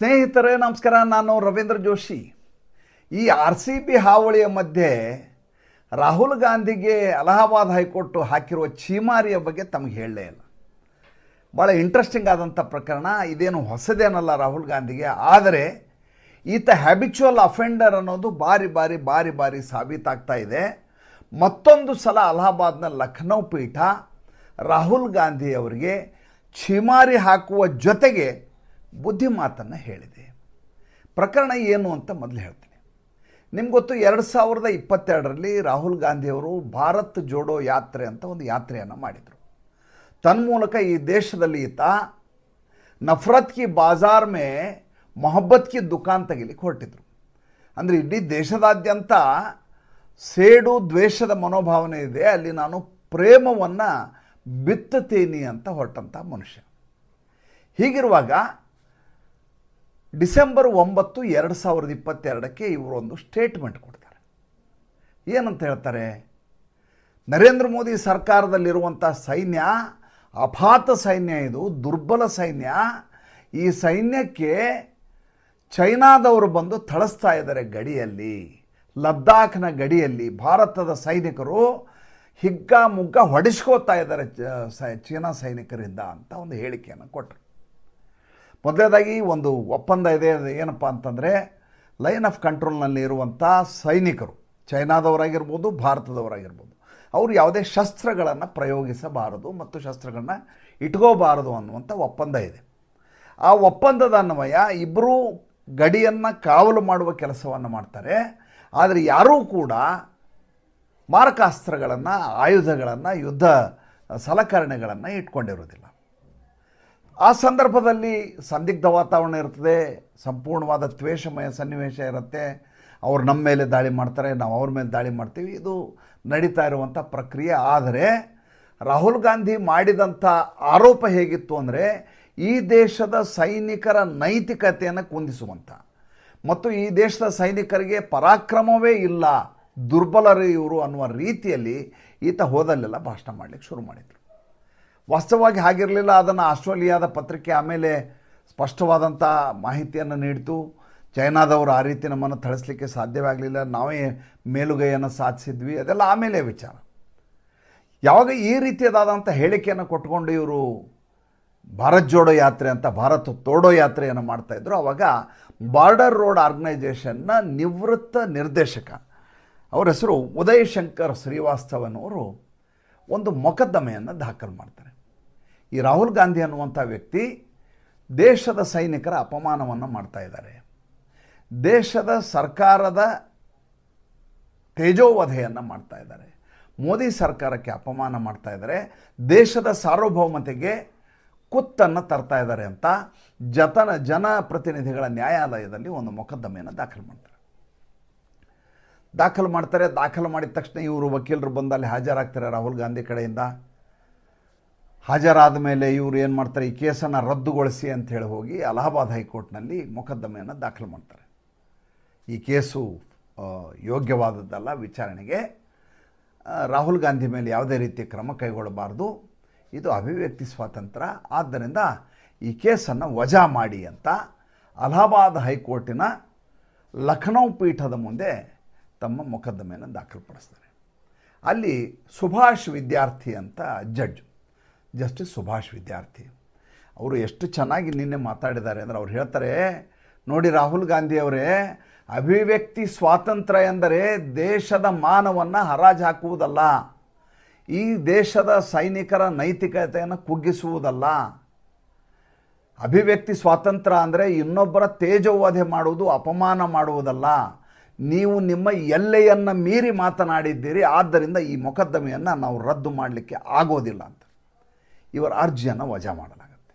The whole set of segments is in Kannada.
ಸ್ನೇಹಿತರೇ, ನಮಸ್ಕಾರ. ನಾನು ರವೀಂದ್ರ ಜೋಶಿ. ಈ ಆರ್ ಸಿ ಬಿ ಹಾವಳಿಯ ಮಧ್ಯೆ ರಾಹುಲ್ ಗಾಂಧಿಗೆ ಅಲಹಾಬಾದ್ ಹೈಕೋರ್ಟು ಹಾಕಿರುವ ಚೀಮಾರಿಯ ಬಗ್ಗೆ ತಮಗೆ ಹೇಳಲೇ ಇಲ್ಲ. ಭಾಳ ಇಂಟ್ರೆಸ್ಟಿಂಗ್ ಆದಂಥ ಪ್ರಕರಣ. ಇದೇನು ಹೊಸದೇನಲ್ಲ ರಾಹುಲ್ ಗಾಂಧಿಗೆ. ಆದರೆ ಈತ ಹ್ಯಾಬಿಚುವಲ್ ಅಫೆಂಡರ್ ಅನ್ನೋದು ಬಾರಿ ಬಾರಿ ಬಾರಿ ಬಾರಿ ಸಾಬೀತಾಗ್ತಾ ಇದೆ. ಮತ್ತೊಂದು ಸಲ ಅಲಹಾಬಾದ್ನ ಲಖನೌ ಪೀಠ ರಾಹುಲ್ ಗಾಂಧಿ ಅವರಿಗೆ ಛೀಮಾರಿ ಹಾಕುವ ಜೊತೆಗೆ ಬುದ್ಧಿ ಮಾತನ್ನು ಹೇಳಿದೆ. ಪ್ರಕರಣ ಏನು ಅಂತ ಮೊದಲು ಹೇಳ್ತೀನಿ. ನಿಮ್ಗೆ ಗೊತ್ತು, ಎರಡು ಸಾವಿರದ ಇಪ್ಪತ್ತೆರಡರಲ್ಲಿ ರಾಹುಲ್ ಗಾಂಧಿಯವರು ಭಾರತ್ ಜೋಡೋ ಯಾತ್ರೆ ಅಂತ ಒಂದು ಯಾತ್ರೆಯನ್ನು ಮಾಡಿದರು. ತನ್ಮೂಲಕ ಈ ದೇಶದಲ್ಲಿ ಈತ ನಫರತ್ ಕಿ ಬಾಜಾರ್ ಮೇ ಮೊಹಬ್ಬತ್ ಕಿ ದುಕಾನ್ ತೆಗಿಲಿಕ್ಕೆ ಹೊರಟಿದ್ರು. ಅಂದರೆ ಇಡೀ ದೇಶದಾದ್ಯಂತ ಸೇಡು ದ್ವೇಷದ ಮನೋಭಾವನೆ ಇದೆ, ಅಲ್ಲಿ ನಾನು ಪ್ರೇಮವನ್ನು ಬಿತ್ತುತ್ತೇನೆ ಅಂತ ಹೊರಟಂಥ ಮನುಷ್ಯ. ಹೀಗಿರುವಾಗ ಡಿಸೆಂಬರ್ ಒಂಬತ್ತು ಎರಡು ಸಾವಿರದ ಇಪ್ಪತ್ತೆರಡಕ್ಕೆ ಇವರು ಒಂದು ಸ್ಟೇಟ್ಮೆಂಟ್ ಕೊಡ್ತಾರೆ. ಏನಂತ ಹೇಳ್ತಾರೆ? ನರೇಂದ್ರ ಮೋದಿ ಸರ್ಕಾರದಲ್ಲಿರುವಂಥ ಸೈನ್ಯ ಅಪಾತ ಸೈನ್ಯ ಇದು, ದುರ್ಬಲ ಸೈನ್ಯ. ಈ ಸೈನ್ಯಕ್ಕೆ ಚೈನಾದವರು ಬಂದು ಥಳಿಸ್ತಾ ಇದ್ದಾರೆ ಗಡಿಯಲ್ಲಿ, ಲದ್ದಾಖ್ನ ಗಡಿಯಲ್ಲಿ. ಭಾರತದ ಸೈನಿಕರು ಹಿಗ್ಗ ಮುಗ್ಗ ಹೊಡೆಸ್ಕೋತಾ ಇದ್ದಾರೆ ಚೀನಾ ಸೈನಿಕರಿಂದ ಅಂತ ಒಂದು ಹೇಳಿಕೆಯನ್ನು ಕೊಟ್ಟರು ಮೊದಲನೇದಾಗಿ ಒಂದು ಒಪ್ಪಂದ ಇದೆ ಅದು ಏನಪ್ಪ ಅಂತಂದರೆ, ಲೈನ್ ಆಫ್ ಕಂಟ್ರೋಲ್ನಲ್ಲಿ ಇರುವಂಥ ಸೈನಿಕರು, ಚೈನಾದವರಾಗಿರ್ಬೋದು, ಭಾರತದವರಾಗಿರ್ಬೋದು, ಅವರು ಯಾವುದೇ ಶಸ್ತ್ರಗಳನ್ನು ಪ್ರಯೋಗಿಸಬಾರದು ಮತ್ತು ಶಸ್ತ್ರಗಳನ್ನ ಇಟ್ಕೋಬಾರದು ಅನ್ನುವಂಥ ಒಪ್ಪಂದ ಇದೆ. ಆ ಒಪ್ಪಂದದ ಅನ್ವಯ ಇಬ್ಬರೂ ಗಡಿಯನ್ನು ಕಾವಲು ಮಾಡುವ ಕೆಲಸವನ್ನು ಮಾಡ್ತಾರೆ. ಆದರೆ ಯಾರೂ ಕೂಡ ಮಾರಕಾಸ್ತ್ರಗಳನ್ನು, ಆಯುಧಗಳನ್ನು, ಯುದ್ಧ ಸಲಕರಣೆಗಳನ್ನು ಇಟ್ಕೊಂಡಿರೋದಿಲ್ಲ ಆ ಸಂದರ್ಭದಲ್ಲಿ ಸಂದಿಗ್ಧ ವಾತಾವರಣ ಇರ್ತದೆ, ಸಂಪೂರ್ಣವಾದ ತ್ವೇಷಮಯ ಸನ್ನಿವೇಶ ಇರುತ್ತೆ, ಅವ್ರು ನಮ್ಮ ಮೇಲೆ ದಾಳಿ ಮಾಡ್ತಾರೆ, ನಾವು ಅವ್ರ ಮೇಲೆ ದಾಳಿ ಮಾಡ್ತೀವಿ, ಇದು ನಡೀತಾ ಇರುವಂಥ ಪ್ರಕ್ರಿಯೆ. ಆದರೆ ರಾಹುಲ್ ಗಾಂಧಿ ಮಾಡಿದಂಥ ಆರೋಪ ಹೇಗಿತ್ತು ಅಂದರೆ, ಈ ದೇಶದ ಸೈನಿಕರ ನೈತಿಕತೆಯನ್ನು ಕುಂದಿಸುವಂಥ ಮತ್ತು ಈ ದೇಶದ ಸೈನಿಕರಿಗೆ ಪರಾಕ್ರಮವೇ ಇಲ್ಲ, ದುರ್ಬಲರು ಇವರು ಅನ್ನುವ ರೀತಿಯಲ್ಲಿ ಈತ ಹೋದಲ್ಲೆಲ್ಲ ಭಾಷಣ ಮಾಡಲಿಕ್ಕೆ ಶುರು ಮಾಡಿದರು. ವಾಸ್ತವವಾಗಿ ಹಾಗಿರಲಿಲ್ಲ. ಅದನ್ನು ಆಸ್ಟ್ರೇಲಿಯಾದ ಪತ್ರಿಕೆ ಆಮೇಲೆ ಸ್ಪಷ್ಟವಾದಂಥ ಮಾಹಿತಿಯನ್ನು ನೀಡಿತು. ಚೈನಾದವರು ಆ ರೀತಿ ನಮ್ಮನ್ನು ಥಳಿಸ್ಲಿಕ್ಕೆ ಸಾಧ್ಯವಾಗಲಿಲ್ಲ. ನಾವೇ ಮೇಲುಗೈಯನ್ನು ಸಾಧಿಸಿದ್ವಿ. ಅದೆಲ್ಲ ಆಮೇಲೆ ವಿಚಾರ. ಯಾವಾಗ ಈ ರೀತಿಯದಾದಂಥ ಹೇಳಿಕೆಯನ್ನು ಕೊಟ್ಕೊಂಡು ಇವರು ಭಾರತ್ ಜೋಡೋ ಯಾತ್ರೆ ಅಂತ, ಭಾರತ ತೋಡೋ ಯಾತ್ರೆಯನ್ನು ಮಾಡ್ತಾಯಿದ್ರು ಆವಾಗ ಬಾರ್ಡರ್ ರೋಡ್ ಆರ್ಗನೈಜೇಷನ್ನ ನಿವೃತ್ತ ನಿರ್ದೇಶಕ ಅವರ ಹೆಸರು ಉದಯ್ ಶಂಕರ್ ಶ್ರೀವಾಸ್ತವನವರು ಒಂದು ಮೊಕದ್ದಮೆಯನ್ನು ದಾಖಲು ಮಾಡ್ತಾರೆ. ಈ ರಾಹುಲ್ ಗಾಂಧಿ ಅನ್ನುವಂಥ ವ್ಯಕ್ತಿ ದೇಶದ ಸೈನಿಕರ ಅಪಮಾನವನ್ನು ಮಾಡ್ತಾ ಇದ್ದಾರೆ. ದೇಶದ ಸರ್ಕಾರದ ತೇಜೋವಧೆಯನ್ನು ಮಾಡ್ತಾ ಇದ್ದಾರೆ. ಮೋದಿ ಸರ್ಕಾರಕ್ಕೆ ಅಪಮಾನ ಮಾಡ್ತಾ ಇದ್ದಾರೆ. ದೇಶದ ಸಾರ್ವಭೌಮತೆಗೆ ಕುತ್ತನ್ನು ತರ್ತಾ ಇದ್ದಾರೆ ಅಂತ ಜತನ ಜನಪ್ರತಿನಿಧಿಗಳ ನ್ಯಾಯಾಲಯದಲ್ಲಿ ಒಂದು ಮೊಕದ್ದಮೆಯನ್ನು ದಾಖಲು ಮಾಡ್ತಾರೆ. ದಾಖಲು ಮಾಡ್ತಾರೆ. ದಾಖಲು ಮಾಡಿದ ತಕ್ಷಣ ಇವರು ವಕೀಲರು ಬಂದಲ್ಲಿ ಹಾಜರಾಗ್ತಾರೆ ರಾಹುಲ್ ಗಾಂಧಿ ಕಡೆಯಿಂದ. ಹಾಜರಾದ ಮೇಲೆ ಇವರು ಏನು ಮಾಡ್ತಾರೆ, ಈ ಕೇಸನ್ನು ರದ್ದುಗೊಳಿಸಿ ಅಂತ ಹೇಳಿ ಹೋಗಿ ಅಲಹಾಬಾದ್ ಹೈಕೋರ್ಟ್ನಲ್ಲಿ ಮೊಕದ್ದಮೆಯನ್ನು ದಾಖಲು ಮಾಡ್ತಾರೆ. ಈ ಕೇಸು ಯೋಗ್ಯವಾದದ್ದಲ್ಲ ವಿಚಾರಣೆಗೆ. ರಾಹುಲ್ ಗಾಂಧಿ ಮೇಲೆ ಯಾವುದೇ ರೀತಿಯ ಕ್ರಮ ಕೈಗೊಳ್ಳಬಾರ್ದು. ಇದು ಅಭಿವ್ಯಕ್ತಿ ಸ್ವಾತಂತ್ರ್ಯ ಆದ್ದರಿಂದ ಈ ಕೇಸನ್ನು ವಜಾ ಮಾಡಿ ಅಂತ ಅಲಹಾಬಾದ್ ಹೈಕೋರ್ಟಿನ ಲಖನೌ ಪೀಠದ ಮುಂದೆ ತಮ್ಮ ಮೊಕದ್ದಮೆಯನ್ನು ದಾಖಲುಪಡಿಸ್ತಾರೆ. ಅಲ್ಲಿ ಸುಭಾಷ್ ವಿದ್ಯಾರ್ಥಿ ಅಂತ ಜಡ್ಜ್. ಜಸ್ಟಿಸ್ ಸುಭಾಷ್ ವಿದ್ಯಾರ್ಥಿ. ಅವರು ಎಷ್ಟು ಚೆನ್ನಾಗಿ ನಿನ್ನೆ ಮಾತಾಡಿದ್ದಾರೆ ಅಂದರೆ ಅವ್ರು ಹೇಳ್ತಾರೆ, ನೋಡಿ ರಾಹುಲ್ ಗಾಂಧಿ ಅವರೇ, ಅಭಿವ್ಯಕ್ತಿ ಸ್ವಾತಂತ್ರ್ಯ ಎಂದರೆ ದೇಶದ ಮಾನವನ್ನು ಹರಾಜು ಹಾಕುವುದಲ್ಲ. ಈ ದೇಶದ ಸೈನಿಕರ ನೈತಿಕತೆಯನ್ನು ಕುಗ್ಗಿಸುವುದಲ್ಲ. ಅಭಿವ್ಯಕ್ತಿ ಸ್ವಾತಂತ್ರ್ಯ ಅಂದರೆ ಇನ್ನೊಬ್ಬರ ತೇಜೋವಧೆ ಮಾಡುವುದು, ಅಪಮಾನ ಮಾಡುವುದಲ್ಲ. ನೀವು ನಿಮ್ಮ ಎಲ್ಲೆಯನ್ನು ಮೀರಿ ಮಾತನಾಡಿದ್ದೀರಿ, ಆದ್ದರಿಂದ ಈ ಮೊಕದ್ದಮೆಯನ್ನು ನಾವು ರದ್ದು ಮಾಡಲಿಕ್ಕೆ ಆಗೋದಿಲ್ಲ ಅಂತ. ಇವರ ಅರ್ಜಿಯನ್ನು ವಜಾ ಮಾಡಲಾಗುತ್ತೆ.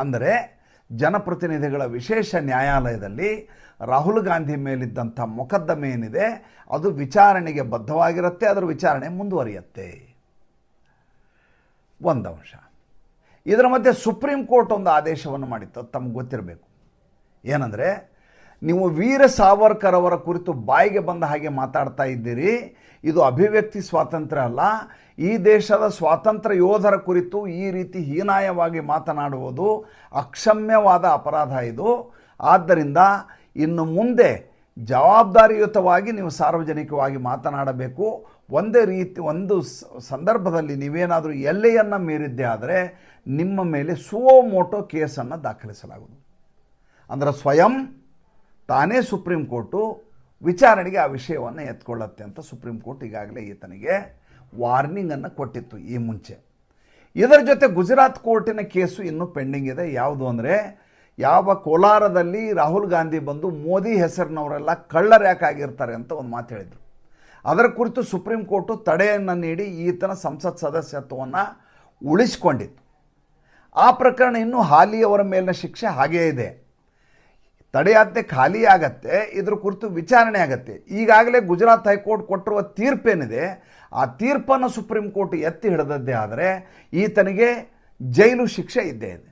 ಅಂದರೆ ಜನಪ್ರತಿನಿಧಿಗಳ ವಿಶೇಷ ನ್ಯಾಯಾಲಯದಲ್ಲಿ ರಾಹುಲ್ ಗಾಂಧಿ ಮೇಲಿದ್ದಂಥ ಮೊಕದ್ದಮೆ ಏನಿದೆ, ಅದು ವಿಚಾರಣೆಗೆ ಬದ್ಧವಾಗಿರುತ್ತೆ, ಅದರ ವಿಚಾರಣೆ ಮುಂದುವರಿಯುತ್ತೆ. ಒಂದು ಅಂಶ. ಇದರ ಮಧ್ಯೆ ಸುಪ್ರೀಂ ಕೋರ್ಟ್ ಒಂದು ಆದೇಶವನ್ನು ಮಾಡಿತ್ತು ತಮ್ಗೆ ಗೊತ್ತಿರಬೇಕು. ಏನಂದರೆ ನೀವು ವೀರ ಸಾವರ್ಕರ್ ಅವರ ಕುರಿತು ಬಾಯಿಗೆ ಬಂದ ಹಾಗೆ ಮಾತಾಡ್ತಾ ಇದ್ದೀರಿ. ಇದು ಅಭಿವ್ಯಕ್ತಿ ಸ್ವಾತಂತ್ರ್ಯ ಅಲ್ಲ. ಈ ದೇಶದ ಸ್ವಾತಂತ್ರ್ಯ ಯೋಧರ ಕುರಿತು ಈ ರೀತಿ ಹೀನಾಯವಾಗಿ ಮಾತನಾಡುವುದು ಅಕ್ಷಮ್ಯವಾದ ಅಪರಾಧ ಇದು. ಆದ್ದರಿಂದ ಇನ್ನು ಮುಂದೆ ಜವಾಬ್ದಾರಿಯುತವಾಗಿ ನೀವು ಸಾರ್ವಜನಿಕವಾಗಿ ಮಾತನಾಡಬೇಕು. ಒಂದೇ ರೀತಿ, ಒಂದು ಸಂದರ್ಭದಲ್ಲಿ ನೀವೇನಾದರೂ ಎಲ್ಲೆಯನ್ನು ಮೀರಿದ್ದೆ ಆದರೆ ನಿಮ್ಮ ಮೇಲೆ ಸುವೋ ಮೋಟೋ ಕೇಸನ್ನು ದಾಖಲಿಸಲಾಗುವುದು. ಅಂದರೆ ಸ್ವಯಂ ತಾನೇ ಸುಪ್ರೀಂ ಕೋರ್ಟು ವಿಚಾರಣೆಗೆ ಆ ವಿಷಯವನ್ನು ಎತ್ಕೊಳ್ಳತ್ತೆ ಅಂತ ಸುಪ್ರೀಂ ಕೋರ್ಟ್ ಈಗಾಗಲೇ ಈತನಿಗೆ ವಾರ್ನಿಂಗನ್ನು ಕೊಟ್ಟಿತ್ತು ಈ ಮುಂಚೆ. ಇದರ ಜೊತೆ ಗುಜರಾತ್ ಕೋರ್ಟಿನ ಕೇಸು ಇನ್ನೂ ಪೆಂಡಿಂಗ್ ಇದೆ. ಯಾವುದು ಅಂದರೆ ಯಾವ ಕೋಲಾರದಲ್ಲಿ ರಾಹುಲ್ ಗಾಂಧಿ ಬಂದು ಮೋದಿ ಹೆಸರಿನವರೆಲ್ಲ ಕಳ್ಳರು ಯಾಕಾಗಿರ್ತಾರೆ ಅಂತ ಒಂದು ಮಾತು ಹೇಳಿದರು. ಅದರ ಕುರಿತು ಸುಪ್ರೀಂ ಕೋರ್ಟು ತಡೆಯನ್ನು ನೀಡಿ ಈತನ ಸಂಸತ್ ಸದಸ್ಯತ್ವವನ್ನು ಉಳಿಸಿಕೊಂಡಿತ್ತು. ಆ ಪ್ರಕರಣ ಇನ್ನೂ ಹಾಲಿಯವರ ಮೇಲಿನ ಶಿಕ್ಷೆ ಹಾಗೇ ಇದೆ. ತಡೆಯಾಜ್ಞೆ ಖಾಲಿ ಆಗತ್ತೆ, ಇದ್ರ ಕುರಿತು ವಿಚಾರಣೆ ಆಗತ್ತೆ. ಈಗಾಗಲೇ ಗುಜರಾತ್ ಹೈಕೋರ್ಟ್ ಕೊಟ್ಟಿರುವ ತೀರ್ಪೇನಿದೆ, ಆ ತೀರ್ಪನ್ನು ಸುಪ್ರೀಂ ಕೋರ್ಟ್ ಎತ್ತಿ ಹಿಡಿದದ್ದೇ ಆದರೆ ಈತನಿಗೆ ಜೈಲು ಶಿಕ್ಷೆ ಇದ್ದೇ ಇದೆ.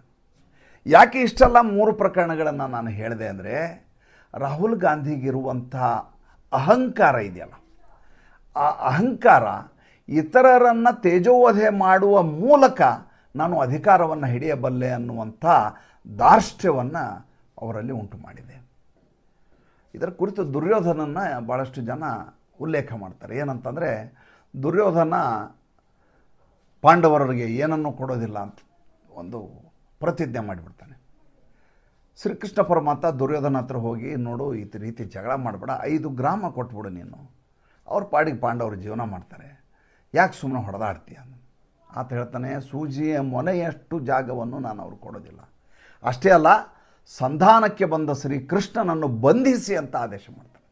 ಯಾಕೆ ಇಷ್ಟೆಲ್ಲ ಮೂರು ಪ್ರಕರಣಗಳನ್ನು ನಾನು ಹೇಳಿದೆ ಅಂದರೆ, ರಾಹುಲ್ ಗಾಂಧಿಗಿರುವಂಥ ಅಹಂಕಾರ ಇದೆಯಲ್ಲ. ಆ ಅಹಂಕಾರ ಇತರರನ್ನು ತೇಜೋವಧೆ ಮಾಡುವ ಮೂಲಕ ನಾನು ಅಧಿಕಾರವನ್ನು ಹಿಡಿಯಬಲ್ಲೆ ಅನ್ನುವಂಥ ದಾರ್ಷ್ಟ್ಯವನ್ನು ಅವರಲ್ಲಿ ಉಂಟು ಮಾಡಿದೆ. ಇದರ ಕುರಿತು ದುರ್ಯೋಧನನ್ನು ಭಾಳಷ್ಟು ಜನ ಉಲ್ಲೇಖ ಮಾಡ್ತಾರೆ. ಏನಂತಂದರೆ, ದುರ್ಯೋಧನ ಪಾಂಡವರವರಿಗೆ ಏನನ್ನು ಕೊಡೋದಿಲ್ಲ ಅಂತ ಒಂದು ಪ್ರತಿಜ್ಞೆ ಮಾಡಿಬಿಡ್ತಾನೆ. ಶ್ರೀಕೃಷ್ಣ ಪರಮಾತ್ಮ ದುರ್ಯೋಧನ ಹತ್ರ ಹೋಗಿ, ನೋಡು, ಈ ರೀತಿ ಜಗಳ ಮಾಡಬೇಡ, ಐದು ಗ್ರಾಮ ಕೊಟ್ಬಿಡು ನೀನು. ಅವ್ರ ಪಾಡಿಗೆ ಪಾಂಡವರು ಜೀವನ ಮಾಡ್ತಾರೆ. ಯಾಕೆ ಸುಮ್ಮನೆ ಹೊಡೆದಾಡ್ತೀಯ? ಆತ ಹೇಳ್ತಾನೆ, ಸೂಜಿಯ ಮೊನೆಯಷ್ಟು ಜಾಗವನ್ನು ನಾನು ಅವ್ರು ಕೊಡೋದಿಲ್ಲ. ಅಷ್ಟೇ ಅಲ್ಲ ಸಂಧಾನಕ್ಕೆ ಬಂದ ಶ್ರೀಕೃಷ್ಣನನ್ನು ಬಂಧಿಸಿ ಅಂತ ಆದೇಶ ಮಾಡ್ತಾನೆ.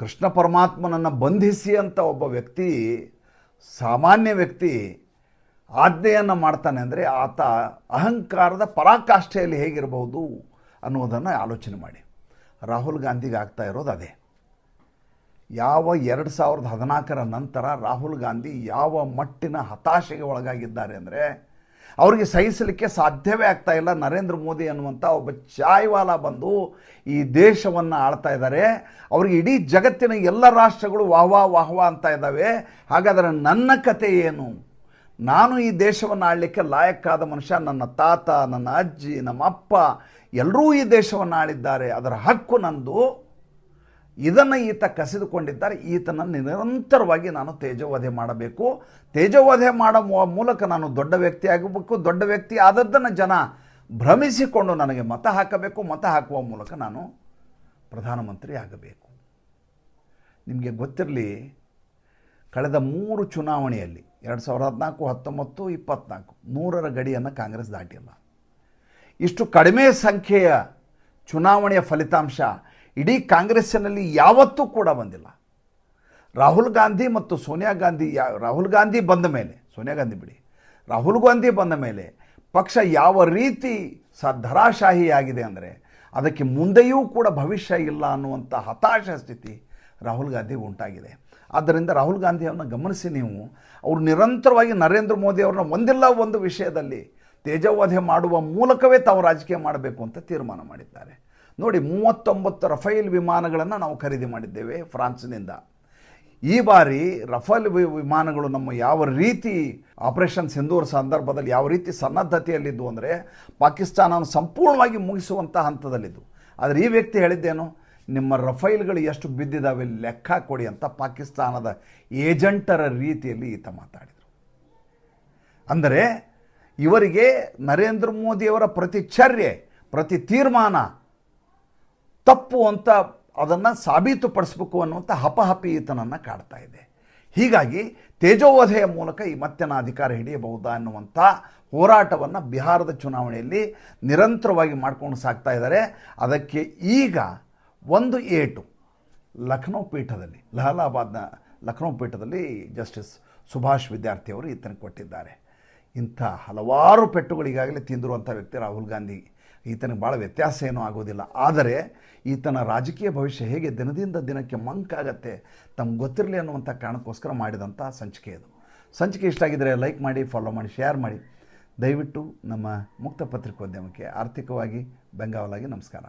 ಕೃಷ್ಣ ಪರಮಾತ್ಮನನ್ನು ಬಂಧಿಸಿ ಅಂತ ಒಬ್ಬ ವ್ಯಕ್ತಿ, ಸಾಮಾನ್ಯ ವ್ಯಕ್ತಿ ಆಜ್ಞೆಯನ್ನು ಮಾಡ್ತಾನೆ ಅಂದರೆ ಆತ ಅಹಂಕಾರದ ಪರಾಕಾಷ್ಠೆಯಲ್ಲಿ ಹೇಗಿರಬಹುದು ಅನ್ನೋದನ್ನು ಆಲೋಚನೆ ಮಾಡಿ. ರಾಹುಲ್ ಗಾಂಧಿಗೆ ಆಗ್ತಾ ಇರೋದು ಅದೇ. ಯಾವ ಎರಡು ಸಾವಿರದ ಹದಿನಾಲ್ಕರ ನಂತರ ರಾಹುಲ್ ಗಾಂಧಿ ಯಾವ ಮಟ್ಟಿನ ಹತಾಶೆಗೆ ಒಳಗಾಗಿದ್ದಾರೆ ಅಂದರೆ ಅವರಿಗೆ ಸಹಿಸಲಿಕ್ಕೆ ಸಾಧ್ಯವೇ ಆಗ್ತಾ ಇಲ್ಲ. ನರೇಂದ್ರ ಮೋದಿ ಅನ್ನುವಂಥ ಒಬ್ಬ ಚಾಯ್ವಾಲ ಬಂದು ಈ ದೇಶವನ್ನು ಆಳ್ತಾ ಇದ್ದಾರೆ. ಅವ್ರಿಗೆ ಇಡೀ ಜಗತ್ತಿನ ಎಲ್ಲ ರಾಷ್ಟ್ರಗಳು ವಾಹ್ವಾ ವಾಹ್ವಾ ಅಂತ ಇದ್ದಾವೆ. ಹಾಗಾದರೆ ನನ್ನ ಕತೆ ಏನು? ನಾನು ಈ ದೇಶವನ್ನು ಆಳಲಿಕ್ಕೆ ಲಾಯಕ್ಕಾದ ಮನುಷ್ಯ. ನನ್ನ ತಾತ, ನನ್ನ ಅಜ್ಜಿ, ನಮ್ಮ ಅಪ್ಪ ಎಲ್ಲರೂ ಈ ದೇಶವನ್ನು ಆಳಿದ್ದಾರೆ. ಅದರ ಹಕ್ಕು ನಂದು. ಇದನ್ನು ಈತ ಕಸಿದುಕೊಂಡಿದ್ದಾರೆ. ಈತನನ್ನು ನಿರಂತರವಾಗಿ ನಾನು ತೇಜೋವಧೆ ಮಾಡಬೇಕು. ತೇಜೋವಧೆ ಮಾಡೋ ಮೂಲಕ ನಾನು ದೊಡ್ಡ ವ್ಯಕ್ತಿ ಆಗಬೇಕು. ದೊಡ್ಡ ವ್ಯಕ್ತಿ ಆದದ್ದನ್ನು ಜನ ಭ್ರಮಿಸಿಕೊಂಡು ನನಗೆ ಮತ ಹಾಕಬೇಕು. ಮತ ಹಾಕುವ ಮೂಲಕ ನಾನು ಪ್ರಧಾನಮಂತ್ರಿ ಆಗಬೇಕು. ನಿಮಗೆ ಗೊತ್ತಿರಲಿ, ಕಳೆದ ಮೂರು ಚುನಾವಣೆಯಲ್ಲಿ, ಎರಡು ಸಾವಿರದ ಹದಿನಾಲ್ಕು, ಹತ್ತೊಂಬತ್ತು, ಇಪ್ಪತ್ನಾಲ್ಕು ನೂರರ ಗಡಿಯನ್ನು ಕಾಂಗ್ರೆಸ್ ದಾಟಿಲ್ಲ. ಇಷ್ಟು ಕಡಿಮೆ ಸಂಖ್ಯೆಯ ಚುನಾವಣೆಯ ಫಲಿತಾಂಶ ಇಡೀ ಕಾಂಗ್ರೆಸ್ಸಿನಲ್ಲಿ ಯಾವತ್ತೂ ಕೂಡ ಬಂದಿಲ್ಲ. ರಾಹುಲ್ ಗಾಂಧಿ ಮತ್ತು ಸೋನಿಯಾ ಗಾಂಧಿ ಯಾ, ರಾಹುಲ್ ಗಾಂಧಿ ಬಂದ ಮೇಲೆ, ಸೋನಿಯಾ ಗಾಂಧಿ ಬಿಡಿ, ರಾಹುಲ್ ಗಾಂಧಿ ಬಂದ ಮೇಲೆ ಪಕ್ಷ ಯಾವ ರೀತಿ ಸ ಧರಾಶಾಹಿಯಾಗಿದೆ ಅಂದರೆ ಅದಕ್ಕೆ ಮುಂದೆಯೂ ಕೂಡ ಭವಿಷ್ಯ ಇಲ್ಲ ಅನ್ನುವಂಥ ಹತಾಶ ಸ್ಥಿತಿ ರಾಹುಲ್ ಗಾಂಧಿ ಉಂಟಾಗಿದೆ. ಆದ್ದರಿಂದ ರಾಹುಲ್ ಗಾಂಧಿಯನ್ನು ಗಮನಿಸಿ ನೀವು, ಅವರು ನಿರಂತರವಾಗಿ ನರೇಂದ್ರ ಮೋದಿ ಅವ್ರನ್ನ ಒಂದಿಲ್ಲ ಒಂದು ವಿಷಯದಲ್ಲಿ ತೇಜವಧೆ ಮಾಡುವ ಮೂಲಕವೇ ತಾವು ರಾಜಕೀಯ ಮಾಡಬೇಕು ಅಂತ ತೀರ್ಮಾನ ಮಾಡಿದ್ದಾರೆ. ನೋಡಿ ಮೂವತ್ತೊಂಬತ್ತು ರಫೇಲ್ ವಿಮಾನಗಳನ್ನು ನಾವು ಖರೀದಿ ಮಾಡಿದ್ದೇವೆ ಫ್ರಾನ್ಸ್ನಿಂದ. ಈ ಬಾರಿ ರಫೇಲ್ ವಿಮಾನಗಳು ನಮ್ಮ ಯಾವ ರೀತಿ ಆಪರೇಷನ್ ಸಿಂಧೂರ್ ಸಂದರ್ಭದಲ್ಲಿ ಯಾವ ರೀತಿ ಸನ್ನದ್ಧತೆಯಲ್ಲಿದ್ದು ಅಂದರೆ ಪಾಕಿಸ್ತಾನವನ್ನು ಸಂಪೂರ್ಣವಾಗಿ ಮುಗಿಸುವಂಥ ಹಂತದಲ್ಲಿದ್ದು. ಆದರೆ ಈ ವ್ಯಕ್ತಿ ಹೇಳಿದ್ದೇನು, ನಿಮ್ಮ ರಫೈಲ್ಗಳು ಎಷ್ಟು ಬಿದ್ದಿದ್ದಾವೆ ಲೆಕ್ಕ ಕೊಡಿ ಅಂತ ಪಾಕಿಸ್ತಾನದ ಏಜೆಂಟರ ರೀತಿಯಲ್ಲಿ ಈತ ಮಾತಾಡಿದರು. ಅಂದರೆ, ಇವರಿಗೆ ನರೇಂದ್ರ ಮೋದಿಯವರ ಪ್ರತಿ ಚರ್ಯೆ ಪ್ರತಿ ತೀರ್ಮಾನ ತಪ್ಪು ಅಂತ ಅದನ್ನು ಸಾಬೀತುಪಡಿಸ್ಬೇಕು ಅನ್ನುವಂಥ ಹಪಹಪಿ ಈತನನ್ನು ಕಾಡ್ತಾ ಇದೆ. ಹೀಗಾಗಿ ತೇಜೋವಧೆಯ ಮೂಲಕ ಈ ಮತ್ತೆ ನಾ ಅಧಿಕಾರ ಹಿಡಿಯಬಹುದಾ ಅನ್ನುವಂಥ ಹೋರಾಟವನ್ನು ಬಿಹಾರದ ಚುನಾವಣೆಯಲ್ಲಿ ನಿರಂತರವಾಗಿ ಮಾಡ್ಕೊಂಡು ಸಾಗ್ತಾ ಇದ್ದಾರೆ. ಅದಕ್ಕೆ ಈಗ ಒಂದು ಏಟು. ಲಖನೌ ಪೀಠದಲ್ಲಿ, ಲಹಲಾಬಾದ್ನ ಲಖನೌ ಪೀಠದಲ್ಲಿ ಜಸ್ಟಿಸ್ ಸುಭಾಷ್ ವಿದ್ಯಾರ್ಥಿಯವರು ಈತನ ಕೊಟ್ಟಿದ್ದಾರೆ. ಇಂಥ ಹಲವಾರು ಪೆಟ್ಟುಗಳಿಗಾಗಲೇ ತಿಂದಿರುವಂಥ ವ್ಯಕ್ತಿ ರಾಹುಲ್ ಗಾಂಧಿ ಈತನಿಗೆ ಭಾಳ ವ್ಯತ್ಯಾಸ ಏನೂ ಆಗೋದಿಲ್ಲ. ಆದರೆ ಈತನ ರಾಜಕೀಯ ಭವಿಷ್ಯ ಹೇಗೆ ದಿನದಿಂದ ದಿನಕ್ಕೆ ಮಂಕಾಗತ್ತೆ ತಮ್ಗೆ ಗೊತ್ತಿರಲಿ ಅನ್ನುವಂಥ ಕಾರಣಕ್ಕೋಸ್ಕರ ಮಾಡಿದಂಥ ಸಂಚಿಕೆ ಇದು. ಸಂಚಿಕೆ ಇಷ್ಟ ಆಗಿದ್ದರೆ ಲೈಕ್ ಮಾಡಿ ಫಾಲೋ ಮಾಡಿ ಶೇರ್ ಮಾಡಿ. ದಯವಿಟ್ಟು ನಮ್ಮ ಮುಕ್ತ ಪತ್ರಿಕೋದ್ಯಮಕ್ಕೆ ಆರ್ಥಿಕವಾಗಿ ಬೆಂಗಾವಲಾಗಿ ನಮಸ್ಕಾರ.